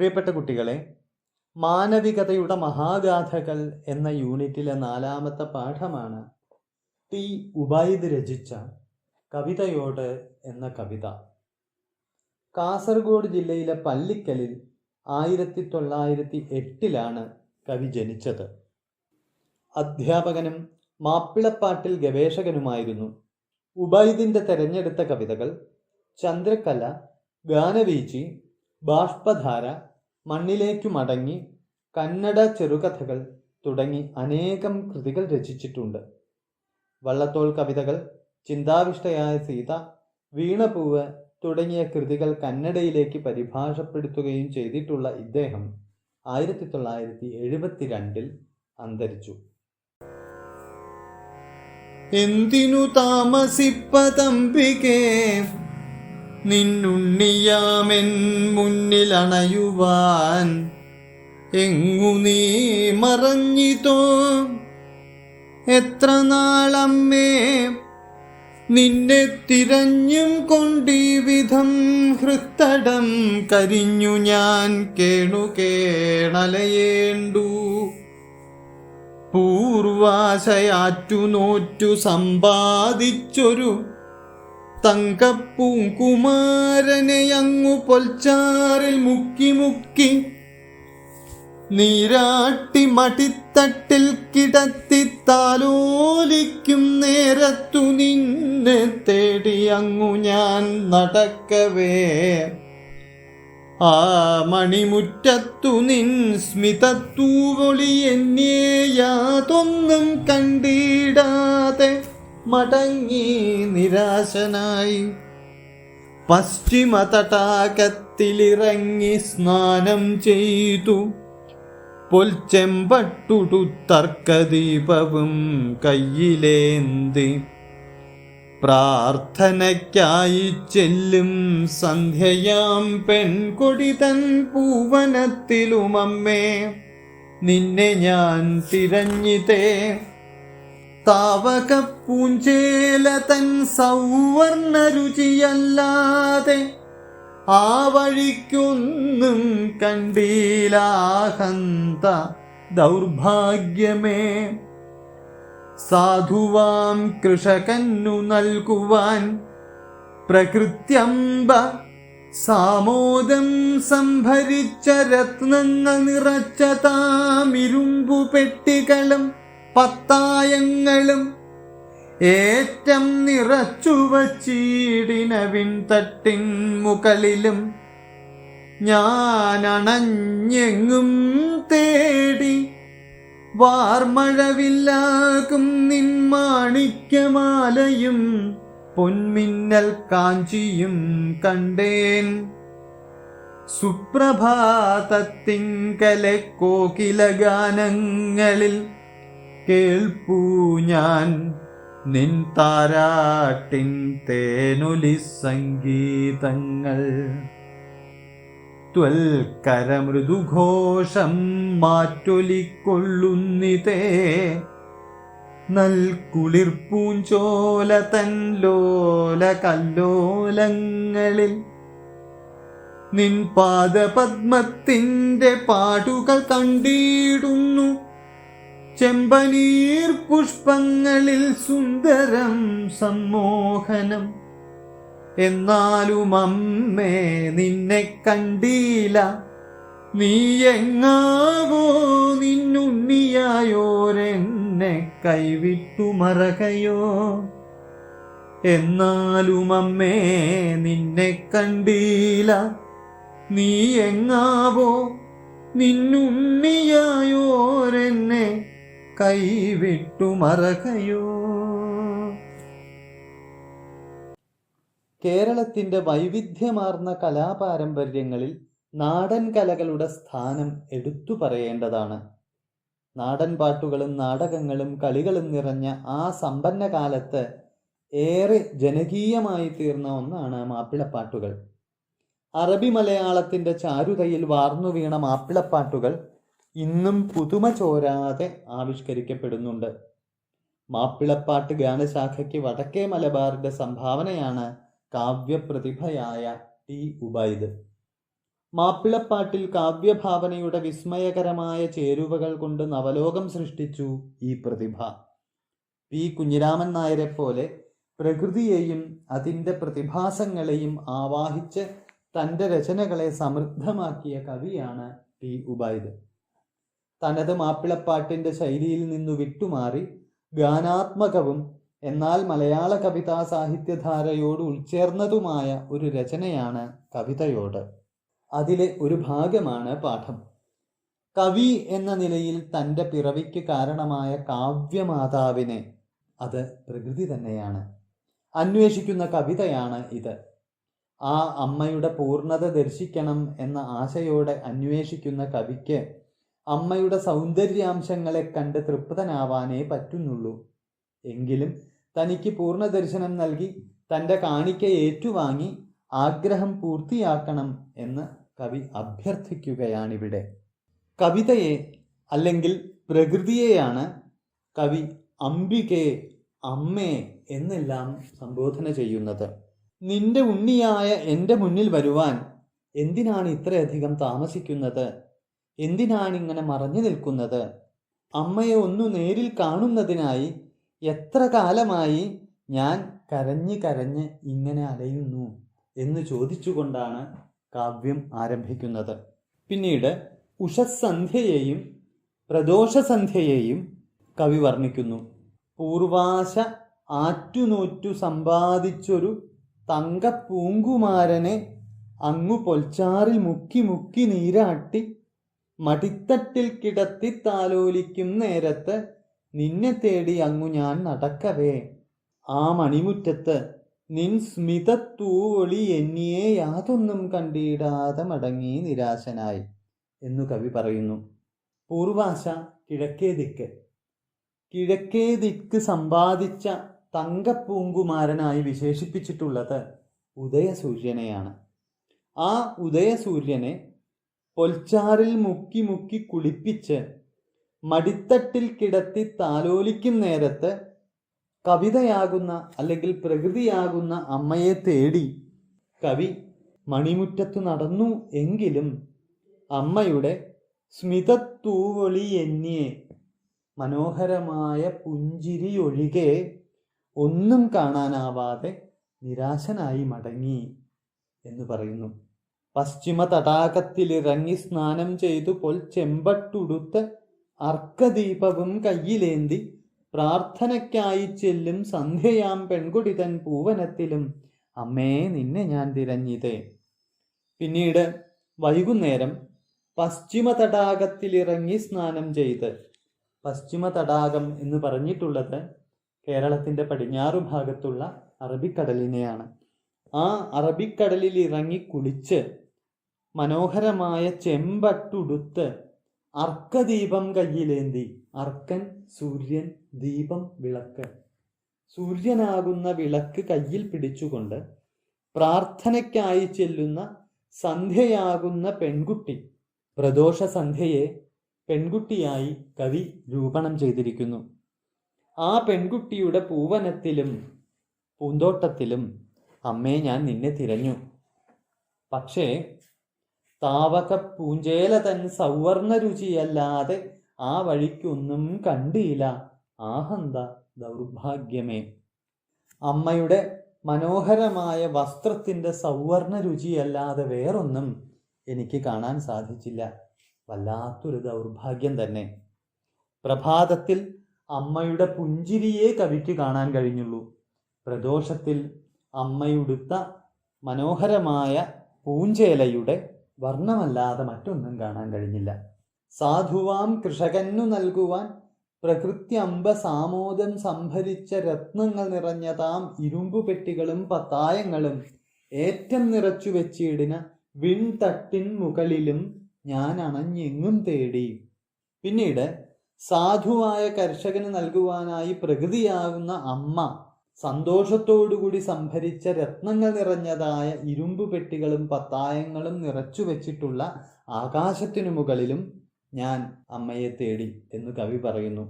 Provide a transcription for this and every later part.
പ്രിയപ്പെട്ട കുട്ടികളെ മാനവികതയുടെ മഹാഗാഥകൾ എന്ന യൂണിറ്റിലെ നാലാമത്തെ പാഠമാണ് ടി ഉബൈദ് രചിച്ച കവിതയോട് എന്ന കവിത. കാസർഗോഡ് ജില്ലയിലെ പള്ളിക്കലിൽ ആയിരത്തി തൊള്ളായിരത്തി എട്ടിലാണ് കവി ജനിച്ചത്. അധ്യാപകനും മാപ്പിളപ്പാട്ടിൽ ഗവേഷകനുമായിരുന്നു ഉബൈദിന്റെ തെരഞ്ഞെടുത്ത കവിതകൾ ചന്ദ്രക്കല ഗാനവീചി ബാഷ്പധാര മണ്ണിലേക്കു മടങ്ങി കന്നഡ ചെറുകഥകൾ തുടങ്ങി അനേകം കൃതികൾ രചിച്ചിട്ടുണ്ട്. വള്ളത്തോൾ കവിതകൾ ചിന്താവിഷ്ടയായ സീത വീണപൂവ് തുടങ്ങിയ കൃതികൾ കന്നഡയിലേക്ക് പരിഭാഷപ്പെടുത്തുകയും ചെയ്തിട്ടുള്ള ഇദ്ദേഹം ആയിരത്തി തൊള്ളായിരത്തി എഴുപത്തിരണ്ടിൽ അന്തരിച്ചു. എന്തിനു താമസിപ്പതമ്പികേ നിന്നുണ്ണിയാമെൻ മുന്നിലണയുവാൻ. എങ്ങു നീ മറഞ്ഞിതോ? എത്ര നാളമ്മേ നിന്നെ തിരഞ്ഞും കൊണ്ടിവിധം ഹൃത്തടം കരിഞ്ഞു ഞാൻ കേണു കേണലയേണ്ടു. പൂർവാശയാറ്റു നോറ്റു സമ്പാദിച്ചൊരു തങ്കപ്പൂങ്കുമാരനെ അങ്ങു പൊൽച്ചാറിൽ മുക്കി മുക്കി നീരാട്ടി മടിത്തട്ടിൽ കിടത്തി താലോലിക്കും നേരത്തു നിന്നെ തേടി അങ്ങു ഞാൻ നടക്കവേ. ആ മണിമുറ്റത്തു നിൻ സ്മിതത്തൂവൊളി എന്നെ യാതൊന്നും കണ്ടിടാതെ മടങ്ങി നിരാശനായി. പശ്ചിമ തടാകത്തിലിറങ്ങി സ്നാനം ചെയ്തു. പൊൽച്ചെമ്പട്ടുടുത്തർക്കദീപവും കയ്യിലേന്തി. പ്രാർത്ഥനയ്ക്കായി ചെല്ലും സന്ധ്യയാം പെൺകൊടി തൻ പൂവനത്തിലുമമ്മേ നിന്നെ ഞാൻ തിരഞ്ഞിതേ. താവക പൂഞ്ചേല തൻ സൗവർണ രുചിയല്ലാതെ ആ വഴിക്കൊന്നും കണ്ടീലാഹന്ത ദൗർഭാഗ്യമേ. സാധുവാം കൃഷകന്നു നൽകുവാൻ പ്രകൃത്യംബ സാമോദം സംഭരിച്ച രത്നങ്ങൾ നിറച്ച താമിരുമ്പു പെട്ടികളും പത്തായങ്ങളും ഏറ്റം നിറച്ചു വച്ചീടിനവിൻ തട്ടിൻ മുകളിലും ഞാനണഞ്ഞെങ്ങും തേടി വാർമഴവില്ലാകും നിൻ മാണിക്യമാലയും പൊന്മിന്നൽ കാഞ്ചിയും കണ്ടേൻ. സുപ്രഭാതത്തിങ്കലെ കോകിലഗാനങ്ങളിൽ കേൾപ്പൂ ഞാൻ. നിൻ താരാട്ടിൻ തേനൊലി സംഗീതങ്ങൾ ത്വൽക്കരമൃദുഘോഷം മാറ്റൊലിക്കൊള്ളുന്നിതേ. നൽകുളിർപ്പൂഞ്ചോല തൻ ലോല കല്ലോലങ്ങളിൽ നിൻ പാദപത്മത്തിന്റെ പാടുകൾ കണ്ടിടുന്നു. ചെമ്പനീർ പുഷ്പങ്ങളിൽ സുന്ദരം സമ്മോഹനം. എന്നാലും അമ്മേ നിന്നെ കണ്ടീല നീ എങ്ങാവോ നിന്നുണ്ണിയായോരെന്നെ കൈവിട്ടു മറകയോ? എന്നാലും അമ്മേ നിന്നെ കണ്ടീല നീ എങ്ങാവോ നിന്നുണ്ണിയായോരെന്നെ കൈവിട്ടു മറകയോ? കേരളത്തിന്റെ വൈവിധ്യമാർന്ന കലാപാരമ്പര്യങ്ങളിൽ നാടൻ കലകളുടെ സ്ഥാനം എടുത്തു പറയേണ്ടതാണ്. നാടൻ പാട്ടുകളും നാടകങ്ങളും കളികളും നിറഞ്ഞ ആ സമ്പന്ന കാലത്ത് ഏറെ ജനകീയമായി തീർന്ന ഒന്നാണ് മാപ്പിളപ്പാട്ടുകൾ. അറബി മലയാളത്തിന്റെ ചാരുതയിൽ വാർന്നു വീണ മാപ്പിളപ്പാട്ടുകൾ ഇന്നും പുതുമ ചോരാതെ ആവിഷ്കരിക്കപ്പെടുന്നുണ്ട്. മാപ്പിളപ്പാട്ട് ഗാനശാഖയ്ക്ക് വടക്കേ മലബാറിന്റെ സംഭാവനയാണ് കാവ്യപ്രതിഭയായ ടി. ഉബൈദ്. മാപ്പിളപ്പാട്ടിൽ കാവ്യഭാവനയുടെ വിസ്മയകരമായ ചേരുവകൾ കൊണ്ട് നവലോകം സൃഷ്ടിച്ചു ഈ പ്രതിഭ. പി. കുഞ്ഞിരാമൻ നായരെ പോലെ പ്രകൃതിയെയും അതിന്റെ പ്രതിഭാസങ്ങളെയും ആവാഹിച്ച് തന്റെ രചനകളെ സമൃദ്ധമാക്കിയ കവിയാണ് ടി. ഉബൈദ്. തനത് മാപ്പിളപ്പാട്ടിന്റെ ശൈലിയിൽ നിന്നു വിട്ടുമാറി ഗാനാത്മകവും എന്നാൽ മലയാള കവിതാ സാഹിത്യധാരയോട് ഉൾച്ചേർന്നതുമായ ഒരു രചനയാണ് കവിതയോട്. അതിലെ ഒരു ഭാഗമാണ് പാഠം. കവി എന്ന നിലയിൽ തന്റെ പിറവിക്ക് കാരണമായ കാവ്യമാതാവിനെ അത് പ്രകൃതി തന്നെയാണ്. അന്വേഷിക്കുന്ന കവിതയാണ് ഇത്. ആ അമ്മയുടെ പൂർണത ദർശിക്കണം എന്ന ആശയോടെ അന്വേഷിക്കുന്ന കവിക്ക് അമ്മയുടെ സൗന്ദര്യാംശങ്ങളെ കണ്ട് തൃപ്തനാവാനേ പറ്റുന്നുള്ളൂ. എങ്കിലും തനിക്ക് പൂർണ ദർശനം നൽകി തന്റെ കാണിക്ക ഏറ്റുവാങ്ങി ആഗ്രഹം പൂർത്തിയാക്കണം എന്ന് കവി അഭ്യർത്ഥിക്കുകയാണിവിടെ. കവിതയെ അല്ലെങ്കിൽ പ്രകൃതിയെയാണ് കവി അംബികെ അമ്മേ എന്നെല്ലാം സംബോധന ചെയ്യുന്നത്. നിന്റെ ഉണ്ണിയായ എന്റെ മുന്നിൽ വരുവാൻ എന്തിനാണ് ഇത്രയധികം താമസിക്കുന്നത്? എന്തിനാണ് ഇങ്ങനെ മറഞ്ഞു നിൽക്കുന്നത്? അമ്മയെ ഒന്നു നേരിൽ കാണുന്നതിനായി എത്ര കാലമായി ഞാൻ കരഞ്ഞ് കരഞ്ഞ് ഇങ്ങനെ അലയുന്നു എന്ന് ചോദിച്ചുകൊണ്ടാണ് കാവ്യം ആരംഭിക്കുന്നത്. പിന്നീട് ഉഷസന്ധ്യയെയും പ്രദോഷസന്ധ്യയെയും കവി വർണിക്കുന്നു. പൂർവാശ ആറ്റുനൂറ്റു സമ്പാദിച്ചൊരു തങ്കപ്പൂങ്കുമാരനെ അങ്ങു പൊൽച്ചാറിൽ മുക്കി മുക്കി നീരാട്ടി മടിത്തട്ടിൽ കിടത്തി താലോലിക്കും നേരത്ത് നിന്നെ തേടി അങ്ങു ഞാൻ നടക്കവേ. ആ മണിമുറ്റത്ത് നിൻ സ്മിതത്തൂവൊളി എന്നിയെ യാതൊന്നും കണ്ടിടാതെ മടങ്ങി നിരാശനായി. എന്നു കവി പറയുന്നു. പൂർവാശ കിഴക്കേ ദിക്ക്. കിഴക്കേ ദിക്ക് സമ്പാദിച്ച തങ്കപ്പൂങ്കുമാരനായി വിശേഷിപ്പിച്ചിട്ടുള്ളത് ഉദയസൂര്യനെയാണ്. ആ ഉദയസൂര്യനെ പൊൽച്ചാറിൽ മുക്കി മുക്കി കുളിപ്പിച്ച് മടിത്തട്ടിൽ കിടത്തി താലോലിക്കും നേരത്ത് കവിതയാകുന്ന അല്ലെങ്കിൽ പ്രകൃതിയാകുന്ന അമ്മയെ തേടി കവി മണിമുറ്റത്തു നടന്നു എങ്കിലും അമ്മയുടെ സ്മിതത്തൂവൊളി എന്നിയെ മനോഹരമായ പുഞ്ചിരി ഒഴികെ ഒന്നും കാണാനാവാതെ നിരാശനായി മടങ്ങി എന്ന് പറയുന്നു. പശ്ചിമ തടാകത്തിലിറങ്ങി സ്നാനം ചെയ്തു പൊൽ ചെമ്പട്ടുടുത്ത് അർക്കദീപവും കയ്യിലേന്തി പ്രാർത്ഥനയ്ക്കായി ചെല്ലും സന്ധ്യയാം പെൺകുടിതൻ പൂവനത്തിലും അമ്മേ നിന്നെ ഞാൻ തിരഞ്ഞിതേ. പിന്നീട് വൈകുന്നേരം പശ്ചിമ തടാകത്തിലിറങ്ങി സ്നാനം ചെയ്ത്. പശ്ചിമ തടാകം എന്ന് പറഞ്ഞിട്ടുള്ളത് കേരളത്തിന്റെ പടിഞ്ഞാറു ഭാഗത്തുള്ള അറബിക്കടലിനെയാണ്. ആ അറബിക്കടലിൽ ഇറങ്ങി കുളിച്ച് മനോഹരമായ ചെമ്പട്ടുടുത്ത് അർക്കദീപം കയ്യിലേന്തി. അർക്കൻ സൂര്യൻ ദീപം വിളക്ക്. സൂര്യനാകുന്ന വിളക്ക് കയ്യിൽ പിടിച്ചുകൊണ്ട് പ്രാർത്ഥനയ്ക്കായി ചെല്ലുന്ന സന്ധ്യയാകുന്ന പെൺകുട്ടി പ്രദോഷ സന്ധ്യയെ പെൺകുട്ടിയായി കവി രൂപണം ചെയ്തിരിക്കുന്നു. ആ പെൺകുട്ടിയുടെ പൂവനത്തിലും പൂന്തോട്ടത്തിലും അമ്മേ ഞാൻ നിന്നെ തിരഞ്ഞു. പക്ഷേ താവക പൂഞ്ചേല തൻ സൗവർണ രുചിയല്ലാതെ ആ വഴിക്കൊന്നും കണ്ടില്ല. ആഹന്ത ദൗർഭാഗ്യമേ. അമ്മയുടെ മനോഹരമായ വസ്ത്രത്തിന്റെ സൗവർണ രുചിയല്ലാതെ വേറൊന്നും എനിക്ക് കാണാൻ സാധിച്ചില്ല. വല്ലാത്തൊരു ദൗർഭാഗ്യം തന്നെ. പ്രഭാതത്തിൽ അമ്മയുടെ പുഞ്ചിരിയെ കവിക്ക് കാണാൻ കഴിഞ്ഞുള്ളൂ. പ്രദോഷത്തിൽ അമ്മയുടുത്ത മനോഹരമായ പൂഞ്ചേലയുടെ വർണമല്ലാതെ മറ്റൊന്നും കാണാൻ കഴിഞ്ഞില്ല. സാധുവാം കൃഷകന്നു നൽകുവാൻ പ്രകൃതി അമ്പ സാമോദം സംഭരിച്ച രത്നങ്ങൾ നിറഞ്ഞതാം ഇരുമ്പുപെട്ടികളും പത്തായങ്ങളും ഏറ്റം നിറച്ചു വെച്ചിടിന വിൺതട്ടിൻ മുകളിലും ഞാൻ അണഞ്ഞെങ്ങും തേടി. പിന്നീട് സാധുവായ കർഷകന് നൽകുവാനായി പ്രകൃതിയാകുന്ന അമ്മ സന്തോഷത്തോടുകൂടി സംഭരിച്ച രത്നങ്ങൾ നിറഞ്ഞതായ ഇരുമ്പ് പെട്ടികളും പത്തായങ്ങളും നിറച്ചു വെച്ചിട്ടുള്ള ആകാശത്തിനു മുകളിലും ഞാൻ അമ്മയെ തേടി എന്ന് കവി പറയുന്നു.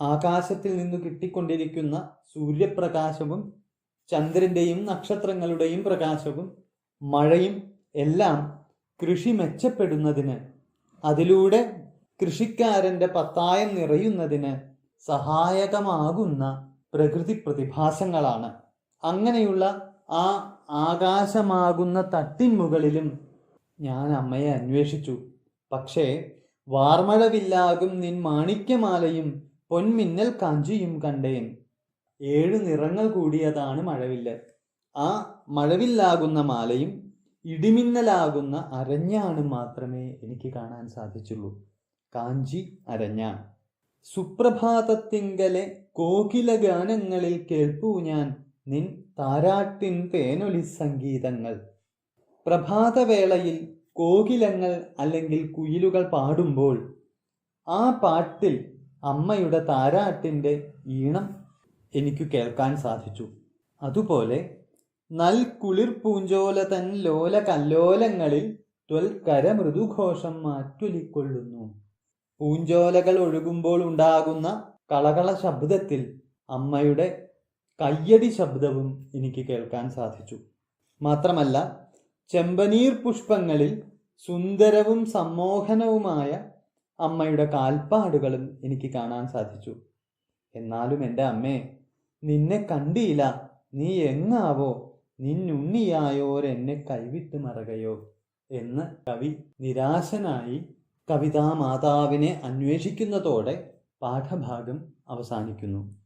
ആകാശത്തിൽ നിന്ന് കിട്ടിക്കൊണ്ടിരിക്കുന്ന സൂര്യപ്രകാശവും ചന്ദ്രന്റെയും നക്ഷത്രങ്ങളുടെയും പ്രകാശവും മഴയും എല്ലാം കൃഷി മെച്ചപ്പെടുന്നതിന് അതിലൂടെ കൃഷിക്കാരന്റെ പത്തായം നിറയുന്നതിന് സഹായകമാകുന്ന പ്രകൃതി പ്രതിഭാസങ്ങളാണ്. അങ്ങനെയുള്ള ആ ആകാശമാകുന്ന തട്ടിൻ മുകളിലും ഞാൻ അമ്മയെ അന്വേഷിച്ചു. പക്ഷേ വാർമഴവില്ലാകും നിൻ മാണിക്യമാലയും പൊൻമിന്നൽ കാഞ്ചിയും കണ്ടേൻ. ഏഴു നിറങ്ങൾ കൂടിയതാണ് മഴവില്ല്. ആ മഴവില്ലാകുന്ന മാലയും ഇടിമിന്നലാകുന്ന അരഞ്ഞാണ് മാത്രമേ എനിക്ക് കാണാൻ സാധിച്ചുള്ളൂ. കാഞ്ചി അരഞ്ഞാൺ സുപ്രഭാതത്തിങ്കലെ കോകില ഗാനങ്ങളിൽ കേൾപ്പൂ ഞാൻ. നിൻ താരാട്ടിൻ തേനൊലി സംഗീതങ്ങൾ. പ്രഭാതവേളയിൽ കോകിലങ്ങൾ അല്ലെങ്കിൽ കുയിലുകൾ പാടുമ്പോൾ ആ പാട്ടിൽ അമ്മയുടെ താരാട്ടിന്റെ ഈണം എനിക്ക് കേൾക്കാൻ സാധിച്ചു. അതുപോലെ നൽ കുളിർ പൂഞ്ചോല തൻ ലോല കല്ലോലങ്ങളിൽ ത്വൽക്കര മൃദുഘോഷം മാറ്റൊലിക്കൊള്ളുന്നു. പൂഞ്ചോലകൾ ഒഴുകുമ്പോൾ ഉണ്ടാകുന്ന കളകള ശബ്ദത്തിൽ അമ്മയുടെ കയ്യടി ശബ്ദവും എനിക്ക് കേൾക്കാൻ സാധിച്ചു. മാത്രമല്ല ചെമ്പനീർ പുഷ്പങ്ങളിൽ സുന്ദരവും സമ്മോഹനവുമായ അമ്മയുടെ കാൽപ്പാടുകളും എനിക്ക് കാണാൻ സാധിച്ചു. എന്നാലും എന്റെ അമ്മേ നിന്നെ കണ്ടില്ല. നീ എങ്ങാവോ നിന്നുണ്ണിയായോരെന്നെ കൈവിട്ട് മറകയോ എന്ന് കവി നിരാശനായി കവിതാമാതാവിനെ അന്വേഷിക്കുന്നതോടെ പാഠഭാഗം അവസാനിക്കുന്നു.